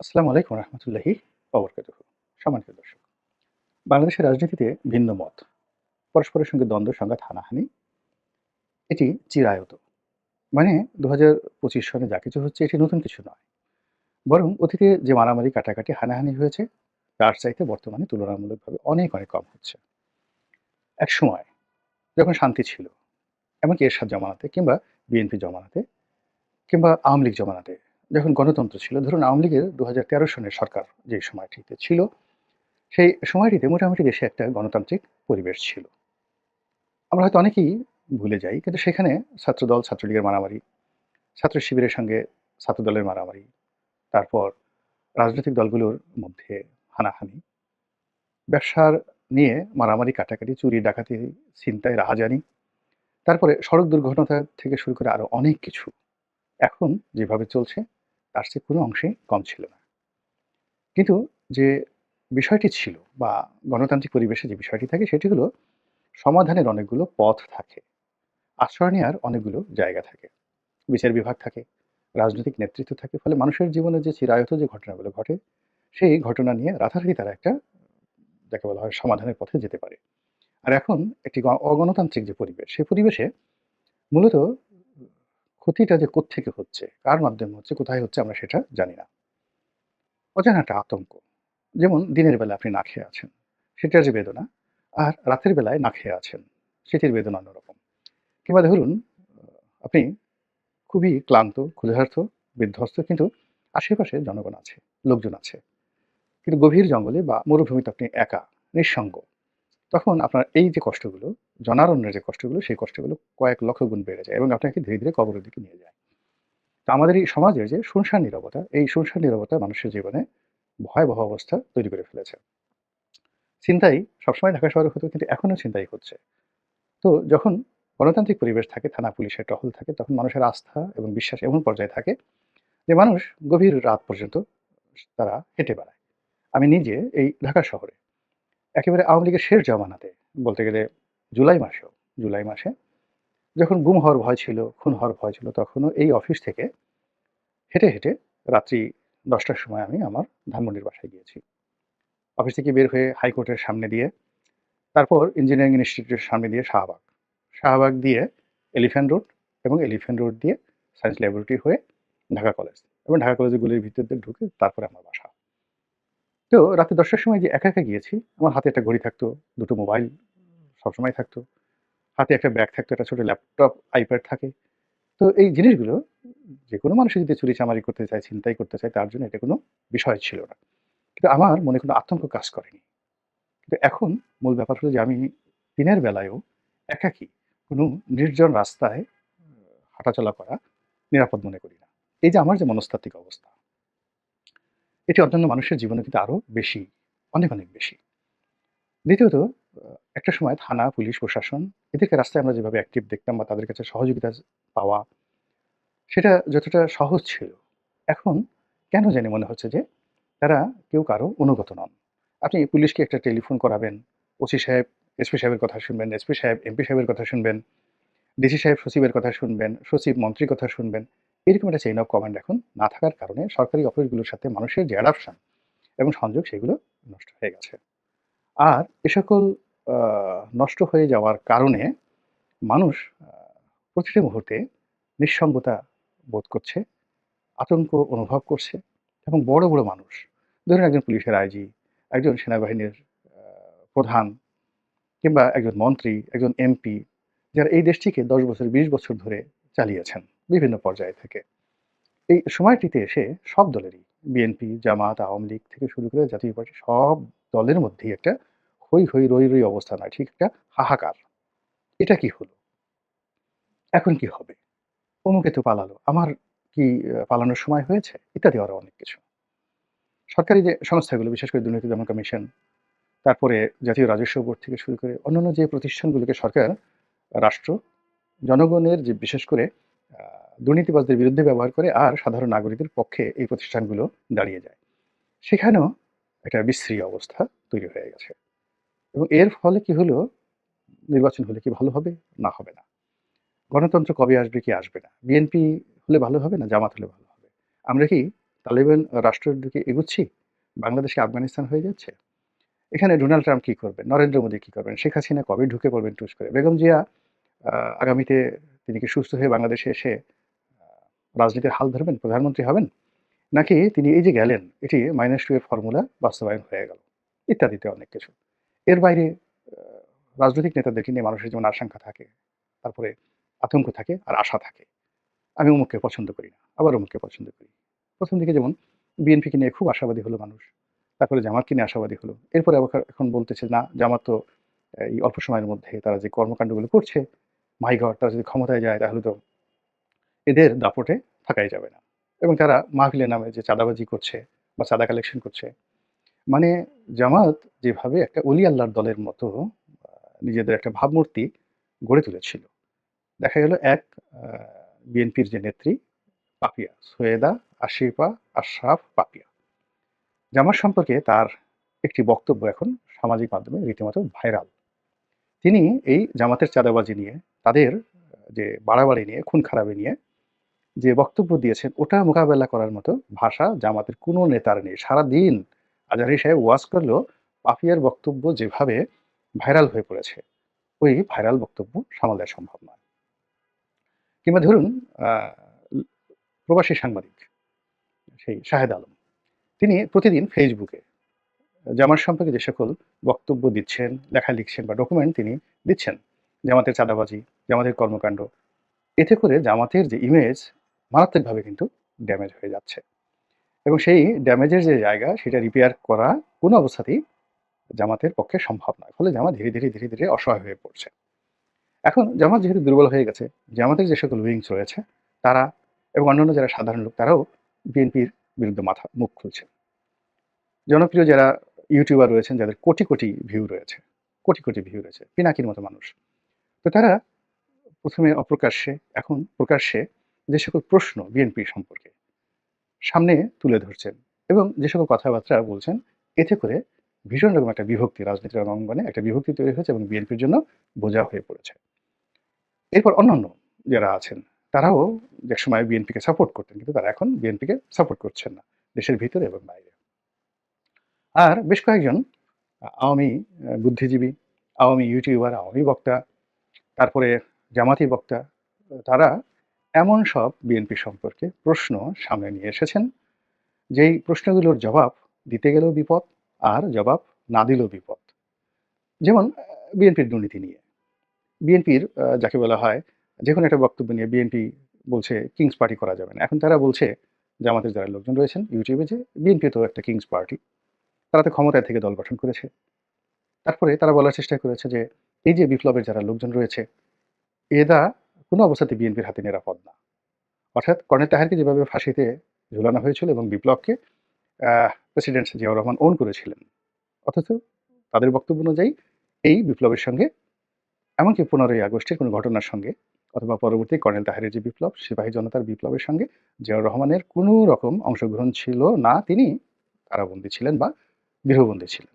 আসসালামু আলাইকুম রহমতুল্লাহি অবরকাত সম্মানিত দর্শক, বাংলাদেশের রাজনীতিতে ভিন্ন মত, পরস্পরের সঙ্গে দ্বন্দ্ব, সংঘাত, হানাহানি, এটি চিরায়ত। মানে দু হাজার পঁচিশ সনে যা কিছু হচ্ছে এটি নতুন কিছু নয়। বরং অতীতে যে মারামারি, কাটাকাটি, হানাহানি হয়েছে, তার চাইতে বর্তমানে তুলনামূলকভাবে অনেক অনেক কম হচ্ছে। এক সময় যখন শান্তি ছিল, এমনকি এরশাদ জমানাতে কিংবা বিএনপি জমানাতে কিংবা আওয়ামী লীগ জমানাতে যখন গণতন্ত্র ছিল, ধরুন আওয়ামী লীগের দু হাজার তেরো সনের সরকার যে সময়টিতে ছিল, সেই সময়টিতে মোটামুটি দেশে একটা গণতান্ত্রিক পরিবেশ ছিল। আমরা হয়তো অনেকেই ভুলে যাই, কিন্তু সেখানে ছাত্রদল, ছাত্রলীগের মারামারি, ছাত্র শিবিরের সঙ্গে ছাত্রদলের মারামারি, তারপর রাজনৈতিক দলগুলোর মধ্যে হানাহানি, ব্যবসার নিয়ে মারামারি, কাটাকাটি, চুরি, ডাকাতি, ছিনতাই, রাহাজানি, তারপরে সড়ক দুর্ঘটনা থেকে শুরু করে আরও অনেক কিছু এখন যেভাবে চলছে তার চেয়ে কোনো অংশেই কম ছিল না। কিন্তু যে বিষয়টি ছিল বা গণতান্ত্রিক পরিবেশে যে বিষয়টি থাকে সেটি হলো সমাধানের অনেকগুলো পথ থাকে, আশ্রয় নেওয়ার অনেকগুলো জায়গা থাকে, বিচার বিভাগ থাকে, রাজনৈতিক নেতৃত্ব থাকে, ফলে মানুষের জীবনে যে চিরায়ত যে ঘটনাগুলো ঘটে, সেই ঘটনা নিয়ে রাতারাতি তারা একটা যাকে বলা হয় সমাধানের পথে যেতে পারে। আর এখন একটি অগণতান্ত্রিক যে পরিবেশ সেই পরিবেশে মূলত ক্ষতিটা যে কোত্থেকে হচ্ছে, কার মাধ্যমে হচ্ছে, কোথায় হচ্ছে আমরা সেটা জানি না। অজানা একটা আতঙ্ক, যেমন দিনের বেলা আপনি না খেয়ে আছেন, সেটার যে বেদনা, আর রাতের বেলায় না খেয়ে আছেন, সেটির বেদনা অন্যরকম। কিংবা ধরুন আপনি খুবই ক্লান্ত, ক্ষুধার্ত, বিধ্বস্ত, কিন্তু আশেপাশে জনগণ আছে, লোকজন আছে। কিন্তু গভীর জঙ্গলে বা মরুভূমিতে আপনি একা, নিঃসঙ্গ তখন আপনার এই যে কষ্টগুলো, জনারণ্যের যে কষ্টগুলো, সেই কষ্টগুলো কয়েক লক্ষ গুণ বেড়ে যায় এবং আপনাকে ধীরে ধীরে কবরের দিকে নিয়ে যায়। তো আমাদের এই সমাজের যে শুনশান নিরবতা, এই শুনশান নিরবতা মানুষের জীবনে ভয়াবহ অবস্থা তৈরি করে ফেলেছে। চিন্তাই সবসময় ঢাকা শহরে হতো, কিন্তু এখনও চিন্তাই হচ্ছে। তো যখন গণতান্ত্রিক পরিবেশ থাকে, থানা পুলিশের টহল থাকে, তখন মানুষের আস্থা এবং বিশ্বাস এমন পর্যায়ে থাকে যে মানুষ গভীর রাত পর্যন্ত তারা হেঁটে বেড়ায়। আমি নিজে এই ঢাকা শহরে একেবারে আওয়ামী লীগের শেষ জমানাতে, বলতে গেলে জুলাই মাসেও, জুলাই মাসে যখন গুম হওয়ার ভয় ছিল, খুন হওয়ার ভয় ছিল, তখনও এই অফিস থেকে হেঁটে হেঁটে রাত্রি দশটার সময় আমি আমার ধানমন্ডির বাসায় গিয়েছি। অফিস থেকে বের হয়ে হাইকোর্টের সামনে দিয়ে, তারপর ইঞ্জিনিয়ারিং ইনস্টিটিউটের সামনে দিয়ে শাহবাগ। শাহবাগ দিয়ে এলিফ্যান্ট রোড এবং এলিফ্যান্ট রোড দিয়ে সায়েন্স ল্যাবরেটরি হয়ে ঢাকা কলেজ। এবং ঢাকা কলেজের গুলির ভিতর দিয়ে ঢুকে তারপরে আমার বাসা। তো রাতে দশটার সময় যে একা একা গিয়েছি, আমার হাতে একটা ঘড়ি থাকতো, দুটো মোবাইল সবসময় থাকতো, হাতে একটা ব্যাগ থাকতো, একটা ছোটো ল্যাপটপ, আইপ্যাড থাকে। তো এই জিনিসগুলো যে কোনো মানুষ যদি চুরি চামারি করতে চায় চিন্তাই করতে চায়, তার জন্য এটা কোনো বিষয় ছিল না। কিন্তু আমার মনে কোনো আতঙ্ক কাজ করেনি। কিন্তু এখন মূল ব্যাপার হলো যে আমি দিনের বেলায়ও একাকী, কোনো নির্জন রাস্তায় হাঁটাচলা করা নিরাপদ মনে করি না। এই যে আমার যে মনস্তাত্ত্বিক অবস্থা এটি অন্যান্য মানুষের জীবনে কিন্তু আরও বেশি, অনেক অনেক বেশি। দ্বিতীয়ত একটা সময় থানা, পুলিশ, প্রশাসন এদেরকে রাস্তায় আমরা যেভাবে অ্যাক্টিভ দেখতাম বা তাদের কাছে সহযোগিতা পাওয়া, সেটা যতটা সহজ ছিল। এখন কেন জানি মনে হচ্ছে যে, তারা কেউ কারও অনুগত নন। আপনি পুলিশকে একটা টেলিফোন করাবেন, ওসি সাহেব, এসপি সাহেবের কথা শুনবেন, এসপি সাহেব, এমপি সাহেবের কথা শুনবেন, ডিসি সাহেব, সচিবের কথা শুনবেন, সচিব, মন্ত্রীর কথা শুনবেন এরকম একটা চেইন অফ কমান্ড এখন না থাকার কারণে সরকারি অফিসগুলোর সাথে মানুষের যে অ্যাডাপশন এবং সংযোগ সেগুলো নষ্ট হয়ে গেছে। আর এ সকল নষ্ট হয়ে যাওয়ার কারণে মানুষ প্রতিটি মুহূর্তে নিঃসঙ্গতা বোধ করছে, আতঙ্ক অনুভব করছে এবং বড় বড় মানুষ, ধরুন একজন পুলিশের আইজি একজন সেনাবাহিনীর প্রধান কিংবা একজন মন্ত্রী, একজন এমপি যারা এই দেশটিকে দশ বছর, বিশ বছর ধরে চালিয়েছেন। বিভিন্ন পর্যায়ে থেকে। এই সময়টিতে এসে সব দলেরই, বিএনপি, জামাত, আওয়ামী লীগ থেকে শুরু করে জাতীয় পার্টি সব দলের মধ্যেই একটা হই হই রই রই অবস্থা নয়, ঠিক একটা হাহাকার। এটা কি হলো? এখন কি হবে? অমুকে তো পালালো। আমার কি পালানোর সময় হয়েছে? ইত্যাদি আরও অনেক কিছু। সরকারি যে সংস্থাগুলো, বিশেষ করে দুর্নীতি দমন কমিশন, তারপরে জাতীয় রাজস্ব বোর্ড থেকে শুরু করে অন্যান্য যে প্রতিষ্ঠানগুলোকে সরকার, রাষ্ট্র, জনগণের যে বিশেষ করে দুর্নীতিবাজদের বিরুদ্ধে ব্যবহার করে আর সাধারণ নাগরিকদের পক্ষে এই প্রতিষ্ঠানগুলো দাঁড়িয়ে যায়। সেখানেও একটা বিশ্রী অবস্থা তৈরি হয়ে গেছে। এবং এর ফলে কি হলো? নির্বাচন হলে কি ভালো হবে? না হবে না। গণতন্ত্র কবে আসবে, কি আসবে না? বিএনপি হলে ভালো হবে না জামাত হলে ভালো হবে? আমরা কি তালেবান রাষ্ট্রের দিকে এগুচ্ছি? বাংলাদেশকে আফগানিস্তান হয়ে যাচ্ছে? এখানে ডোনাল্ড ট্রাম্প কী করবেন? নরেন্দ্র মোদী কী করবেন? শেখ হাসিনা কবে ঢুকে পড়বেন টুস করে? বেগম জিয়া আগামীতে তিনি কি সুস্থ হয়ে বাংলাদেশে এসে রাজনীতির হাল ধরবেন, প্রধানমন্ত্রী হবেন, নাকি তিনি এই যে গেলেন, এটি মাইনাস টু এর ফর্মুলা বাস্তবায়ন হয়ে গেল, ইত্যাদিতে অনেক কিছু। এর বাইরে রাজনৈতিক নেতাদেরকে নিয়ে মানুষের যেমন আশঙ্কা থাকে, তারপরে আতঙ্ক থাকে আর আশা থাকে। আমি অমুককে পছন্দ করি না, আবার অমুককে পছন্দ করি। প্রথম দিকে যেমন বিএনপিকে নিয়ে খুব আশাবাদী হলো মানুষ, তারপরে জামাতকে নিয়ে আশাবাদী হলো। এরপরে আবার এখন বলতেছে না, জামাত তো, এই অল্প সময়ের মধ্যে তারা যে কর্মকাণ্ডগুলো করছে মাই গড তারা যদি ক্ষমতায় যায় তাহলে তো এদের দাপটে থাকাই যাবে না। এবং তারা মাহফিলের নামে যে চাঁদাবাজি করছে বা চাঁদা কালেকশন করছে মানে জামাত যেভাবে একটা অলি আল্লাহর দলের মতো নিজেদের একটা ভাবমূর্তি গড়ে তুলেছিল। দেখা গেল এক বিএনপির যে নেত্রী পাপিয়া, সৈয়দা আশিফা আশরাফ পাপিয়া। জামাত সম্পর্কে তার একটি বক্তব্য এখন সামাজিক মাধ্যমে রীতিমতো ভাইরাল। তিনি এই জামাতের চাঁদাবাজি নিয়ে, তাদের যে বাড়াবাড়ি নিয়ে, খুন খারাপি নিয়ে যে বক্তব্য দিয়েছেন, ওটা মোকাবেলা করার মতো ভাষা জামাতের কোনো নেতার নেই। সারাদিন আজারি সাহেব ওয়াজ করলেও পাপিয়ার বক্তব্য যেভাবে ভাইরাল হয়ে পড়েছে, ওই ভাইরাল বক্তব্য সামাল দেওয়া সম্ভব নয়। কিংবা ধরুন প্রবাসী সাংবাদিক, সেই শাহেদ আলম, তিনি প্রতিদিন ফেসবুকে জামাত সম্পর্কে যে সকল বক্তব্য দিচ্ছেন, লেখা লিখছেন বা ডকুমেন্ট তিনি দিচ্ছেন, জামাতের চাঁদাবাজি, জামাতের কর্মকাণ্ড, এতে করে জামাতের যে ইমেজ মারাত্মকভাবে কিন্তু ড্যামেজ হয়ে যাচ্ছে। এবং সেই ড্যামেজের যে জায়গা, সেটা রিপেয়ার করা কোনো অবস্থাতেই জামাতের পক্ষে সম্ভব নয়। ফলে জামা ধীরে ধীরে ধীরে ধীরে অসহায় হয়ে পড়ছে। এখন জামাত যেহেতু দুর্বল হয়ে গেছে, জামাতের যে সকল উইংস রয়েছে, তারা এবং অন্যান্য যারা সাধারণ লোক, তারাও বিএনপির বিরুদ্ধে মাথা, মুখ খুলছে। জনপ্রিয় যারা ইউটিউবার রয়েছেন, যাদের কোটি কোটি ভিউ রয়েছে, কোটি কোটি ভিউ রয়েছে, পিনাকির মতো মানুষ। তো তারা প্রথমে অপ্রকাশ্যে, এখন প্রকাশ্যে যে সকল প্রশ্ন বিএনপি সম্পর্কে সামনে তুলে ধরছেন এবং যে সকল কথাবার্তা বলছেন, এতে করে ভীষণ রকম একটা বিভক্তি, রাজনীতির অঙ্গনে একটা বিভক্তি তৈরি হয়েছে এবং বিএনপির জন্য বোঝা হয়ে পড়েছে। এরপর অন্যান্য যারা আছেন, তারাও যে সময় বিএনপিকে সাপোর্ট করতেন, কিন্তু তারা এখন বিএনপিকে সাপোর্ট করছেন না, দেশের ভিতরে এবং বাইরে। আর বেশ কয়েকজন আওয়ামী বুদ্ধিজীবী, আওয়ামী ইউটিউবার, আওয়ামী বক্তা, তারপরে জামাতি বক্তা, তারা এমন সব বিএনপি সম্পর্কে প্রশ্ন সামনে নিয়ে এসেছেন, যেই প্রশ্নগুলোর জবাব দিতে গেলেও বিপদ আর জবাব না দিলেও বিপদ। যেমন বিএনপির দুর্নীতি নিয়ে। বিএনপির যাকে বলা হয় যে কোনো একটা বক্তব্য নিয়ে বিএনপি বলছে কিংস পার্টি করা যাবে না। এখন তারা বলছে জামাতের যারা লোকজন রয়েছেন ইউটিউবে যে বিএনপি তো একটা কিংস পার্টি তারা তো ক্ষমতায় থেকে দল গঠন করেছে। তারপরে তারা বলার চেষ্টা করেছে যে, এই যে বিপ্লবের যারা লোকজন রয়েছে, এরা কোনো অবস্থাতে বিএনপির হাতে নিরাপদ না। অর্থাৎ কর্নেল তাহারকে যেভাবে ফাঁসিতে ঝুলানো হয়েছিল এবং বিপ্লবকে প্রেসিডেন্ট জিয়াউর রহমান ওন করেছিলেন, অথচ তাদের বক্তব্য অনুযায়ী এই বিপ্লবের সঙ্গে, এমনকি পনেরোই আগস্টের কোনো ঘটনার সঙ্গে, অথবা পরবর্তী কর্নেল তাহারের যে বিপ্লব, সিপাহী জনতার বিপ্লবের সঙ্গে জিয়াউর রহমানের কোনো রকম অংশগ্রহণ ছিল না। তিনি কারাবন্দী ছিলেন বা গৃহবন্দী ছিলেন।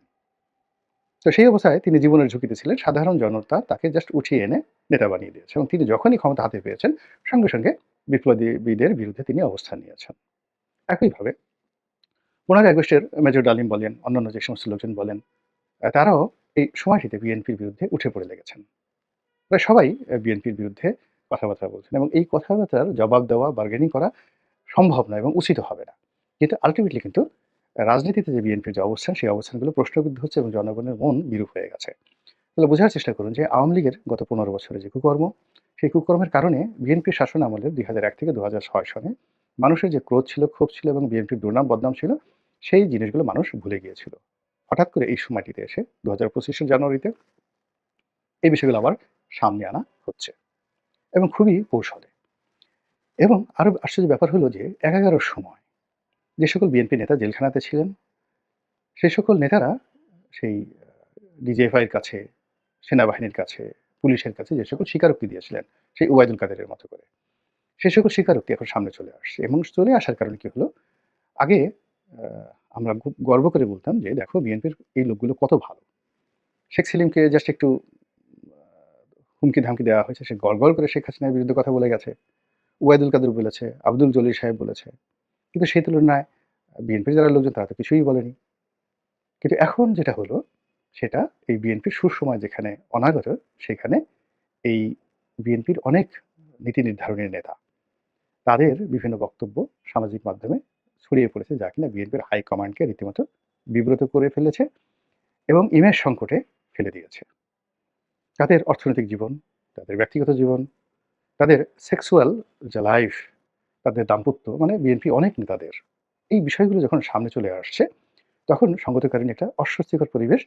তো সেই অবস্থায় তিনি জীবনের ঝুঁকিতে ছিলেন। সাধারণ জনতা তাকে জাস্ট উঠিয়ে এনে নেতা বানিয়ে দিয়েছে এবং তিনি যখনই ক্ষমতা হাতে পেয়েছেন, সঙ্গে সঙ্গে বিপ্লবীদের বিরুদ্ধে তিনি অবস্থান নিয়েছেন। একইভাবে পনেরোই আগস্টের মেজর ডালিম বলেন, অন্যান্য যে সমস্ত লোকজন বলেন তারাও এই সময়টিতে বিএনপির বিরুদ্ধে উঠে পড়ে লেগেছেন। প্রায় সবাই বিএনপির বিরুদ্ধে কথাবার্তা বলছেন এবং এই কথাবার্তার জবাব দেওয়া বার্গেনিং করা সম্ভব নয় এবং উচিত হবে না। কিন্তু আলটিমেটলি কিন্তু রাজনীতিতে যে বিএনপির যে অবস্থান, সেই অবস্থানগুলো প্রশ্নবিদ্ধ হচ্ছে এবং জনগণের মন বিরূপ হয়ে গেছে। তাহলে বোঝার চেষ্টা করুন যে আওয়ামী লীগের গত পনেরো বছরের যে কুকর্ম, সেই কুকর্মের কারণে বিএনপির শাসন আমলের দুই হাজার এক থেকে দু হাজার ছয় সনে মানুষের যে ক্রোধ ছিল, ক্ষোভ ছিল এবং বিএনপির দুর্নাম, বদনাম ছিল, সেই জিনিসগুলো মানুষ ভুলে গিয়েছিল। হঠাৎ করে এই সময়টিতে এসে দু হাজার পঁচিশের জানুয়ারিতে এই বিষয়গুলো আবার সামনে আনা হচ্ছে এবং খুবই কৌশলে। এবং আরও আশ্চর্য ব্যাপার হলো যে একাগারোর সময় যে সকল বিএনপি নেতা জেলখানাতে ছিলেন সেই সকল নেতারা সেই ডিজিএফআইয়ের কাছে, সেনাবাহিনীর কাছে, পুলিশের কাছে যে সকল স্বীকারোক্তি দিয়েছিলেন, সেই ওবায়দুল কাদেরের মতো করে। সে সকল স্বীকারোক্তি এখন সামনে চলে আসছে এবং চলে আসার কারণে কি হলো? আগে আমরা খুব গর্ব করে বলতাম যে, দেখো বিএনপির এই লোকগুলো কত ভালো। শেখ সেলিমকে জাস্ট একটু হুমকি ধামকি দেওয়া হয়েছে, সে গড় করে শেখ হাসিনার বিরুদ্ধে কথা বলে গেছে। ওয়াইদুল কাদের বলেছে, আব্দুল জলিল সাহেব বলেছে। কিন্তু সেই তুলনায় বিএনপির যারা লোকজন, তারা তো কিছুই বলেনি। কিন্তু এখন যেটা হলো, সেটা এই বিএনপির সুসময় যেখানে অনাগত, সেখানে এই বিএনপির অনেক নীতি নির্ধারণের নেতা। তাদের বিভিন্ন বক্তব্য সামাজিক মাধ্যমে ছড়িয়ে পড়েছে, যা কিনা বিএনপির হাইকমান্ডকে রীতিমতো বিব্রত করে ফেলেছে এবং ইমেজ সংকটে ফেলে দিয়েছে। তাদের অর্থনৈতিক জীবন, তাদের ব্যক্তিগত জীবন, তাদের সেক্সুয়াল যে লাইফ তাদের দাম্পত্য মানে বিএনপি অনেক নেতাদের, এই বিষয়গুলো যখন সামনে চলে আসছে, তখন সংগতকালীন একটা অস্বস্তিকর পরিবেশ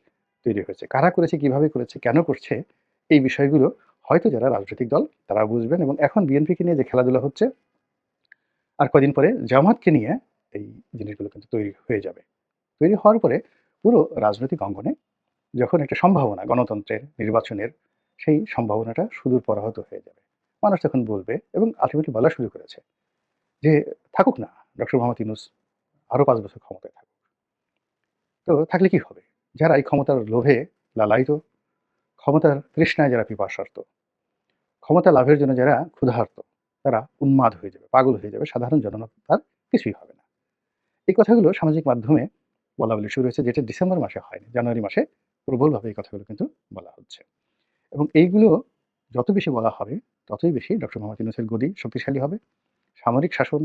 তৈরি হয়েছে। কারা করেছে, কীভাবে করেছে, কেন করছে, এই বিষয়গুলো হয়তো যারা রাজনৈতিক দল তারা বুঝবেন এবং এখন বিএনপিকে নিয়ে যে খেলাধুলা হচ্ছে, আর কদিন পরে জামাতকে নিয়ে এই জিনিসগুলো কিন্তু তৈরি হয়ে যাবে। তৈরি হওয়ার পরে পুরো রাজনৈতিক অঙ্গনে যখন একটা সম্ভাবনা, গণতন্ত্রের নির্বাচনের, সেই সম্ভাবনাটা সুদূর পরাহত হয়ে যাবে। মানুষ তখন বলবে এবং আলটিমেটলি বলা শুরু করেছে। যে থাকুক না, ডক্টর মোহাম্মদ ইউনুস আরও পাঁচ বছর ক্ষমতায় থাকুক। তো থাকলে কি হবে? যারা এই ক্ষমতার লোভে লালায়িত, ক্ষমতার তৃষ্ণায় যারা পিপাসার্ত ক্ষমতা লাভের জন্য যারা ক্ষুধার্ত, তারা উন্মাদ হয়ে যাবে, পাগল হয়ে যাবে, সাধারণ জনতার কিছুই হবে না। এই কথাগুলো সামাজিক মাধ্যমে বলা বলি শুরু হয়েছে, যেটা ডিসেম্বর মাসে হয়নি, জানুয়ারি মাসে প্রবলভাবে এই কথাগুলো কিন্তু বলা হচ্ছে। এবং এইগুলো যত বেশি বলা হবে, ততই বেশি ডক্টর মোহাম্মদ ইউনুসের গদি শক্তিশালী হবে। সামরিক শাসন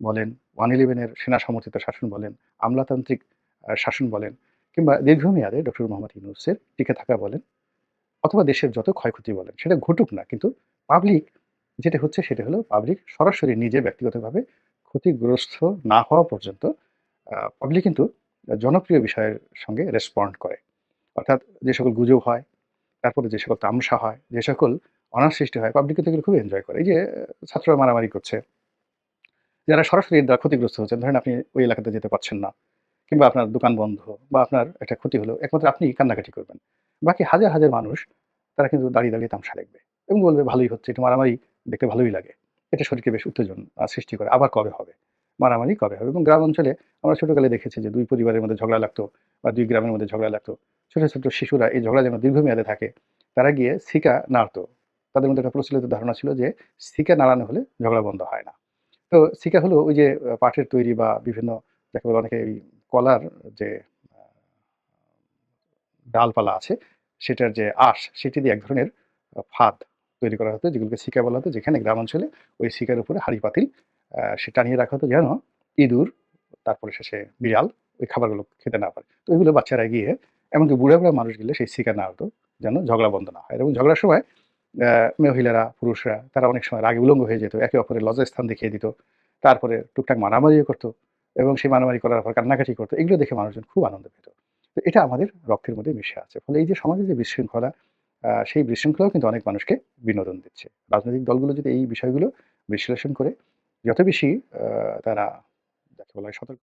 বলেন, ওয়ান ইলেভেনের সেনা সমর্থিত শাসন বলেন, আমলাতান্ত্রিক শাসন বলেন, কিংবা দীর্ঘমেয়াদে ডক্টর মোহাম্মদ ইউনুসের টিকে থাকা বলেন, অথবা দেশের যত ক্ষয়ক্ষতি বলেন, সেটা ঘটুক না, কিন্তু পাবলিক যেটা হচ্ছে সেটা হলো পাবলিক সরাসরি নিজে ব্যক্তিগতভাবে ক্ষতিগ্রস্ত না হওয়া পর্যন্ত পাবলিক কিন্তু জনপ্রিয় বিষয়ের সঙ্গে রেসপন্ড করে। অর্থাৎ যে সকল গুজব হয়, তারপরে যে সকল তামসা হয়, যে সকল অনার সৃষ্টি হয় পাবলিক কিন্তু খুব এনজয় করে। এই যে ছাত্ররা মারামারি করছে যারা সরাসরি দ্বারা ক্ষতিগ্রস্ত হচ্ছেন ধরেন আপনি ওই এলাকাতে যেতে পারছেন না, কিংবা আপনার দোকান বন্ধ, বা আপনার একটা ক্ষতি হলো, একমাত্র আপনি কান্নাকাটি করবেন। বাকি হাজার হাজার মানুষ, তারা কিন্তু দাঁড়িয়ে দাঁড়িয়ে তামসা দেখবে এবং বলবে, ভালোই হচ্ছে একটু মারামারি দেখতে ভালোই লাগে। এটা শরীরকে বেশ উত্তেজন সৃষ্টি করে। আবার কবে হবে? মারামারি কবে হবে? এবং গ্রাম অঞ্চলে আমরা ছোটকালে দেখেছি যে দুই পরিবারের মধ্যে ঝগড়া লাগতো, বা দুই গ্রামের মধ্যে ঝগড়া লাগতো। ছোট ছোট শিশুরা এই ঝগড়া যেন দীর্ঘমেয়াদে থাকে, তারা গিয়ে সিকা নাড়তো। তাদের মধ্যে একটা প্রচলিত ধারণা ছিল যে সিকা নাড়ানো হলে ঝগড়া বন্ধ হয় না। তো সিকা হলো ওই যে পাঠের তৈরি বা বিভিন্ন দেখা বলে অনেকে এই কলার যে ডালপালা আছে, সেটার যে আঁশ, সেটি দিয়ে এক ধরনের ফাঁদ তৈরি করা হতো, যেগুলোকে শিকা বলা হতো, যেখানে গ্রাম অঞ্চলে ওই শিকার উপরে হাড়ি পাতিল সে টানিয়ে রাখা হতো যেন ইঁদুর, তারপরে শেষে বিড়াল ওই খাবারগুলো খেতে না পারে। তো ওইগুলো বাচ্চারা গিয়ে, এমনকি বুড়া বুড়া মানুষ গেলে সেই শিকার না হতো, যেন ঝগড়া বন্ধ না হয়। এবং ঝগড়ার সময় মহিলারা, পুরুষরা, তারা অনেক সময় রাগে উলঙ্গ হয়ে যেত, একে অপরের লজ্জার স্থান দেখিয়ে দিত, তারপরে টুকটাক মারামারিও করতো এবং সেই মারামারি করার পর কান্নাকাটি করতো, এগুলো দেখে মানুষজন খুব আনন্দ পেত। তো এটা আমাদের রক্তের মধ্যে মিশে আছে, ফলে এই যে সমাজে যে বিশৃঙ্খলা সেই বিশৃঙ্খলাও কিন্তু অনেক মানুষকে বিনোদন দিচ্ছে। রাজনৈতিক দলগুলো যদি এই বিষয়গুলো বিশ্লেষণ করে, যত বেশি তারা, যাকে বলা হয় সতর্ক